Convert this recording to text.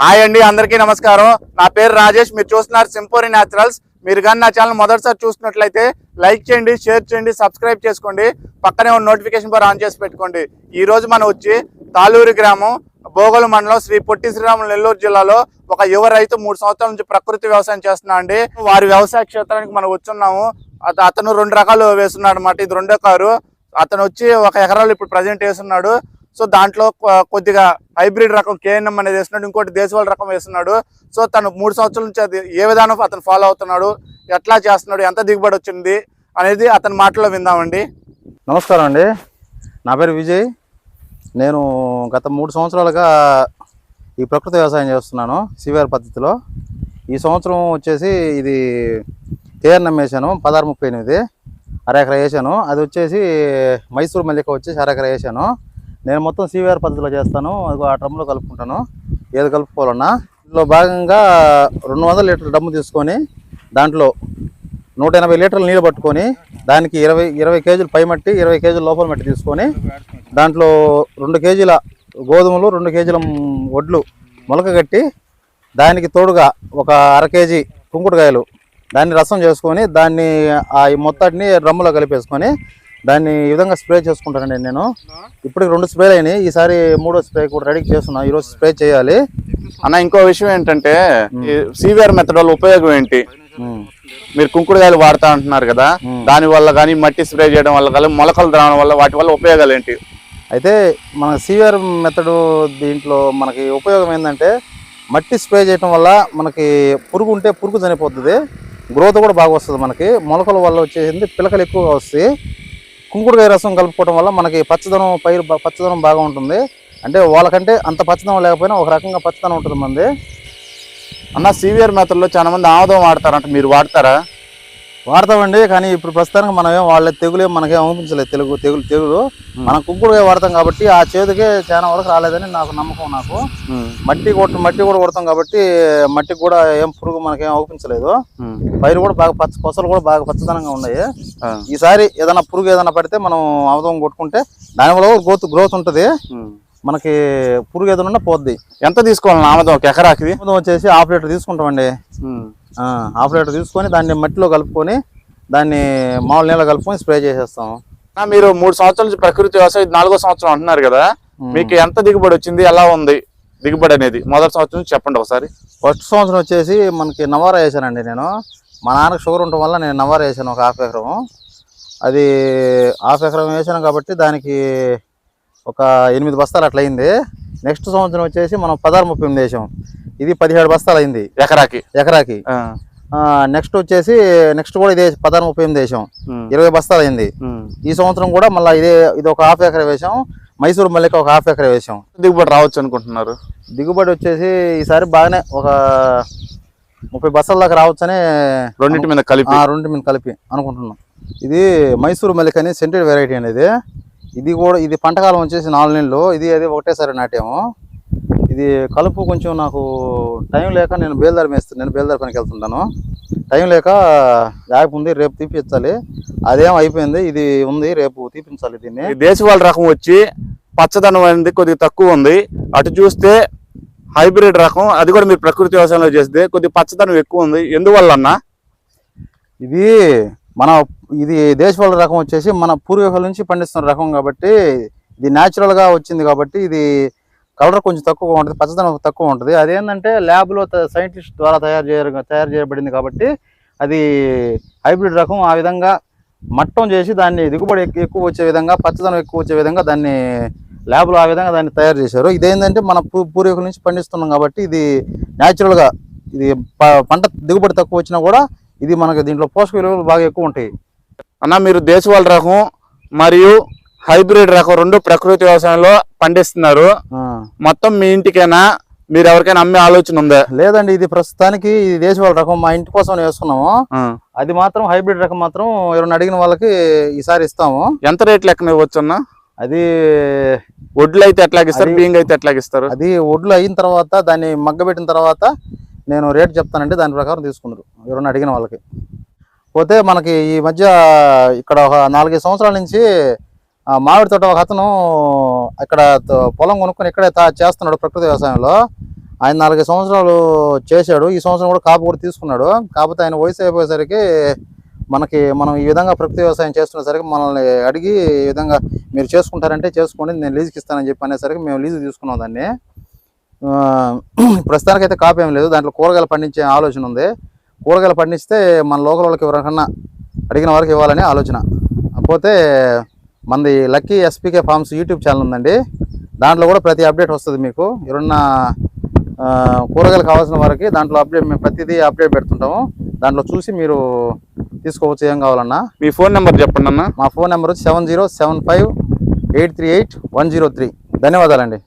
Hi అండి అందరికీ నమస్కారం. నా పేరు రాజేష్ మీరు చూస్తున్నారు సింపోరి న్యాచురల్స్. మీరు కానీ నా ఛానల్ మొదటిసారి చూసినట్లయితే లైక్ చేయండి షేర్ చేయండి సబ్స్క్రైబ్ చేసుకోండి. పక్కనే ఉన్న నోటిఫికేషన్ బార్ ఆన్ చేసి పెట్టుకోండి. ఈరోజు మనం వచ్చి తాలూరు గ్రామం బోగలు మండలం శ్రీ పొట్టి శ్రీరాములు నెల్లూరు జిల్లాలో ఒక యువ రైతు మూడు సంవత్సరాల నుంచి ప్రకృతి వ్యవసాయం చేస్తున్నా అండి. వారి వ్యవసాయ క్షేత్రానికి మనం వచ్చున్నాము. అత- అతను రెండు రకాలు వేస్తున్నాడు అనమాట ఇది రెండో కారు. అతను వచ్చి ఒక ఎకరాలు ఇప్పుడు ప్రజెంట్ వేస్తున్నాడు. సో దాంట్లో కొ- కొద్దిగా హైబ్రిడ్ రకం కేఎన్ఎం అనేది వేస్తున్నాడు ఇంకోటి దేశవాళ రకం వేస్తున్నాడు. సో తను మూడు సంవత్సరాల నుంచి అది ఏ విధానం అతను ఫాలో అవుతున్నాడు ఎట్లా చేస్తున్నాడు ఎంత దిగుబడి వచ్చింది అనేది అతని మాటలో విందామండి. నమస్కారం అండి. నా పేరు విజయ్. నేను గత మూడు సంవత్సరాలుగా ఈ ప్రకృతి వ్యవసాయం చేస్తున్నాను సివిఆర్ పద్ధతిలో. ఈ సంవత్సరం వచ్చేసి ఇది కేఎన్ఎం వేసాను పదహారు ముప్పై ఎనిమిది అరెకర వేసాను. అది వచ్చేసి మైసూర్ మల్లిక వచ్చేసి అరెకర వేసాను. నేను మొత్తం సివిఆర్ పద్ధతిలో చేస్తాను. అది ఆ డ్రమ్లో కలుపుకుంటాను. ఏది కలుపుకోవాలన్నా? ఇందులో భాగంగా రెండు వందల లీటర్ల డమ్ము తీసుకొని దాంట్లో నూట ఎనభై లీటర్లు నీళ్ళు పట్టుకొని దానికి ఇరవై ఇరవై కేజీలు పై మట్టి ఇరవై కేజీలు లోపల మట్టి తీసుకొని దాంట్లో రెండు కేజీల గోధుమలు రెండు కేజీల వడ్లు మొలక కట్టి దానికి తోడుగా ఒక అర కేజీ కుంకుడుకాయలు దాన్ని రసం చేసుకొని దాన్ని ఆ ఈ మొత్తాన్ని డ్రమ్ములో కలిపేసుకొని దాన్ని ఈ విధంగా స్ప్రే చేసుకుంటానండి నేను. ఇప్పటికి రెండు స్ప్రేలు అయినాయి. ఈసారి మూడో స్ప్రే కూడా రెడీ చేస్తున్నా ఈరోజు స్ప్రే చేయాలి. అన్న ఇంకో విషయం ఏంటంటే సివిఆర్ మెథడ్ వల్ల ఉపయోగం ఏంటి. మీరు కుంకుడుకాయలు వాడుతా అంటున్నారు కదా దాని వల్ల కానీ మట్టి స్ప్రే చేయడం వల్ల కానీ మొలకలు రావడం వల్ల వాటి వల్ల ఉపయోగాలు ఏంటి? అయితే మన సివిఆర్ మెథడ్ దీంట్లో మనకి ఉపయోగం ఏంటంటే మట్టి స్ప్రే చేయడం వల్ల మనకి పురుగు ఉంటే పురుగు చనిపోతుంది. గ్రోత్ కూడా బాగా వస్తుంది మనకి. మొలకల వల్ల వచ్చేసింది పిలకలు ఎక్కువగా వస్తాయి. కుంకుడుకాయ రసం కలుపుకోవడం వల్ల మనకి పచ్చదనం పైరు పచ్చదనం బాగా ఉంటుంది. అంటే వాళ్ళకంటే అంత పచ్చదనం లేకపోయినా ఒక రకంగా పచ్చదనం ఉంటుంది మంది. అన్న సీవియర్ మెథడ్లో చాలామంది చాలా ఆముదం వాడతారంట. మీరు వాడతారా? వాడతామండి కానీ ఇప్పుడు ప్రస్తుతానికి మనం ఏం వాళ్ళ తెగులు మనకేం అనిపించలేదు. తెలుగు తెగులు తెగులు మనం కుంకుడుకాయ వాడతాం కాబట్టి ఆ చేతికే చాలా వరకు రాలేదని నాకు నమ్మకం నాకు. మట్టి కొట్టు మట్టి కూడా కొడతాం కాబట్టి మట్టికి కూడా ఏం పురుగు మనకేం అవుపించలేదు పైరు కూడా బాగా పచ్చ కొసలు కూడా బాగా పచ్చదనంగా ఉన్నాయి. ఈసారి ఏదైనా పురుగు ఏదైనా పడితే మనం అవధం కొట్టుకుంటే దానివల్ల గ్రోత్ గ్రోత్ ఉంటుంది. మనకి పురుగు ఏదైనా ఉన్నా పోద్ది. ఎంత తీసుకోవాలి ఆముదం ఒక ఎకరాకి? వచ్చేసి హాఫ్ లీటర్ తీసుకుంటామండి. హాఫ్ లీటర్ తీసుకొని దాన్ని మట్టిలో కలుపుకొని దాన్ని మామూలు నీళ్ళు కలుపుకొని స్ప్రే చేసేస్తాం మీరు మూడు సంవత్సరాల నుంచి ప్రకృతి వ్యవసాయం నాలుగో సంవత్సరం అంటున్నారు కదా. మీకు ఎంత దిగుబడి వచ్చింది ఎలా ఉంది దిగుబడి అనేది? మొదటి సంవత్సరం నుంచి చెప్పండి ఒకసారి. ఫస్ట్ సంవత్సరం వచ్చేసి మనకి నవారా వేసానండి నేను. మా నాన్నకు షుగర్ ఉండటం వల్ల నేను నవారా వేసాను ఒక హాఫ్ ఎకరం. అది హాఫ్ ఎకరం వేసాను కాబట్టి దానికి ఒక ఎనిమిది బస్తాలు అట్లా అయింది. నెక్స్ట్ సంవత్సరం వచ్చేసి మనం పదహారు ముప్పై ఎనిమిది వేసాం. ఇది పదిహేడు బస్తాలు అయింది. ఎకరాకి. ఎకరాకి. నెక్స్ట్ వచ్చేసి నెక్స్ట్ కూడా ఇదే పదహారు ముప్పై ఎనిమిది వేసాం. ఇరవై బస్తాలు అయింది. ఈ సంవత్సరం కూడా మళ్ళీ ఇదే ఇది ఒక హాఫ్ ఎకర వేసాం. మైసూరు మల్లిక ఒక హాఫ్ ఎకర వేసాం. దిగుబడి రావచ్చు అనుకుంటున్నారు. దిగుబడి వచ్చేసి ఈసారి బాగానే ఒక ముప్పై బస్తాల దాకా రావచ్చని రెండింటి మీద కలిపి. ఆ, రెండు మీద కలిపి అనుకుంటున్నాం. ఇది మైసూరు మల్లిక అని సెంటెడ్ వెరైటీ అనేది. ఇది కూడా ఇది పంటకాలం వచ్చేసి నాలుగు నెలలు. ఇది అది ఒకటేసారి నాటాము. ఇది కలుపు కొంచెం నాకు టైం లేక నేను బేల్దారి మేస్తాను నేను బేల్దారి పనికి వెళ్తుంటాను. టైం లేక యాప్ ఉంది రేపు తీపించాలి అదేం అయిపోయింది ఇది ఉంది రేపు తీపించాలి దీన్ని. దేశవాళ రకం వచ్చి పచ్చదనం అనేది కొద్దిగా తక్కువ ఉంది. అటు చూస్తే హైబ్రిడ్ రకం అది కూడా మీరు ప్రకృతి వ్యవసాయంలో చేస్తే కొద్దిగా పచ్చదనం ఎక్కువ ఉంది. ఎందువల్ల అన్న ఇది మన ఇది దేశవాళ రకం వచ్చేసి మన పూర్వీకుల నుంచి పండిస్తున్న రకం కాబట్టి ఇది natural గా వచ్చింది కాబట్టి ఇది కలర్ కొంచెం తక్కువగా ఉంటుంది పచ్చదనం తక్కువ ఉంటుంది. అదేంటంటే ల్యాబ్లో సైంటిస్ట్ ద్వారా తయారు చేయ తయారు చేయబడింది కాబట్టి అది హైబ్రిడ్ రకం ఆ విధంగా మట్టం చేసి దాన్ని దిగుబడి ఎక్కువ వచ్చే విధంగా పచ్చదనం ఎక్కువ వచ్చే విధంగా దాన్ని ల్యాబ్లో ఆ విధంగా దాన్ని తయారు చేశారు. ఇదేంటంటే మన పూ- పూర్వీకుల నుంచి పండిస్తున్నాం కాబట్టి ఇది న్యాచురల్గా ఇది ప- పంట దిగుబడి తక్కువ వచ్చినా కూడా ఇది మనకి దీంట్లో పోషక విలువలు బాగా ఎక్కువ ఉంటాయి. అన్న మీరు దేశవాళ రకం మరియు హైబ్రిడ్ రకం రెండు ప్రకృతి వ్యవసాయంలో పండిస్తున్నారు. మొత్తం మీ ఇంటికైనా? మీరు ఎవరికైనా అమ్మే ఆలోచన ఉందా? లేదండి ఇది ప్రస్తుతానికి ఇది దేశవాళ రకం మా ఇంటి కోసం వేసుకున్నాము. ఆ. అది మాత్రం హైబ్రిడ్ రకం మాత్రం ఎవరైనా అడిగిన వాళ్ళకి ఈసారి ఇస్తాము. ఎంత రేట్ లెక్కన ఇవ్వచ్చు అన్న అది వడ్లు అయితే ఎట్లాగిస్తారు బియ్యం అయితే ఎట్లాగిస్తారు అది ఒడ్లు అయిన తర్వాత దాన్ని మగ్గబెట్టిన తర్వాత నేను రేట్ చెప్తానండి దాని ప్రకారం తీసుకున్నారు ఎవరైనా అడిగిన వాళ్ళకి. పోతే మనకి ఈ మధ్య ఇక్కడ ఒక నాలుగైదు సంవత్సరాల నుంచి మామిడి తోట ఒక అతను ఇక్కడ పొలం కొనుక్కొని ఇక్కడే చేస్తున్నాడు ప్రకృతి వ్యవసాయంలో. ఆయన నాలుగైదు సంవత్సరాలు చేశాడు. ఈ సంవత్సరం కూడా కాపు కూడా తీసుకున్నాడు. కాకపోతే ఆయన వయసు అయిపోయేసరికి మనకి మనం ఈ విధంగా ప్రకృతి వ్యవసాయం చేస్తున్నసరికి మనల్ని అడిగి ఈ విధంగా మీరు చేసుకుంటారంటే చేసుకోండి నేను లీజుకి ఇస్తానని చెప్పి అనేసరికి మేము లీజు తీసుకున్నాం దాన్ని. ప్రస్తుతానికైతే కాపు ఏం లేదు. దాంట్లో కూరగాయలు పండించే ఆలోచన ఉంది. కూరగాయలు పండిస్తే మన లోకల్ వాళ్ళకి ఎవరికన్నా అడిగిన వారికి ఇవ్వాలని ఆలోచన. పోతే మనది lucky SPK farms YouTube channel ఉందండి. దాంట్లో కూడా ప్రతి అప్డేట్ వస్తుంది మీకు. ఎవరన్నా కూరగాయలు కావాల్సిన వారికి దాంట్లో అప్డేట్ మేము ప్రతిదీ అప్డేట్ పెడుతుంటాము. దాంట్లో చూసి మీరు తీసుకోవచ్చు ఏం కావాలన్నా. మీ ఫోన్ నెంబర్ చెప్పండి అన్న. మా phone number seven zero seven five eight three eight one zero three. ధన్యవాదాలండి.